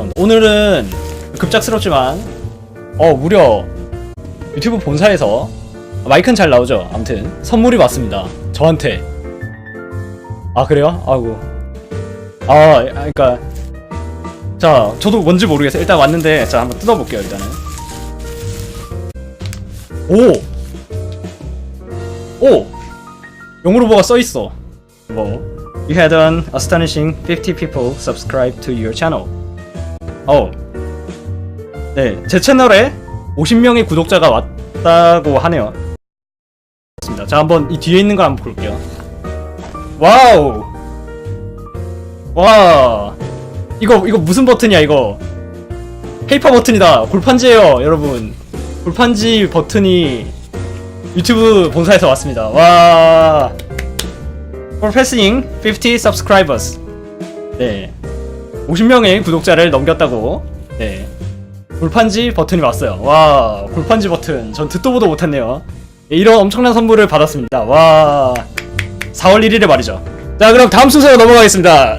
그럼 오늘은 급작스럽지만 어 무려 유튜브 본사에서 마이크는 잘 나오죠. 아무튼 선물이 왔습니다. 저한테. 아 그래요? 아이고. 아 그러니까 자 저도 뭔지 모르겠어요. 일단 왔는데 자 한번 뜯어볼게요 일단은. 오. 오. 영어로 뭐가 써 있어. 뭐 You had an astonishing 50 people subscribe to your channel. 어. 네, 제 채널에 50명의 구독자가 왔다고 하네요. 좋습니다. 자, 한번 이 뒤에 있는 걸 한번 볼게요. 와우. 와. 이거 이거 무슨 버튼이야, 이거? 페이퍼 버튼이다. 골판지예요, 여러분. 골판지 버튼이 유튜브 본사에서 왔습니다. 와. For passing 50 subscribers. 네. 50명의 구독자를 넘겼다고. 네. 골판지 버튼이 왔어요. 와, 골판지 버튼. 전 듣도 보도 못했네요. 네, 이런 엄청난 선물을 받았습니다. 와. 4월 1일에 말이죠. 자, 그럼 다음 순서로 넘어가겠습니다.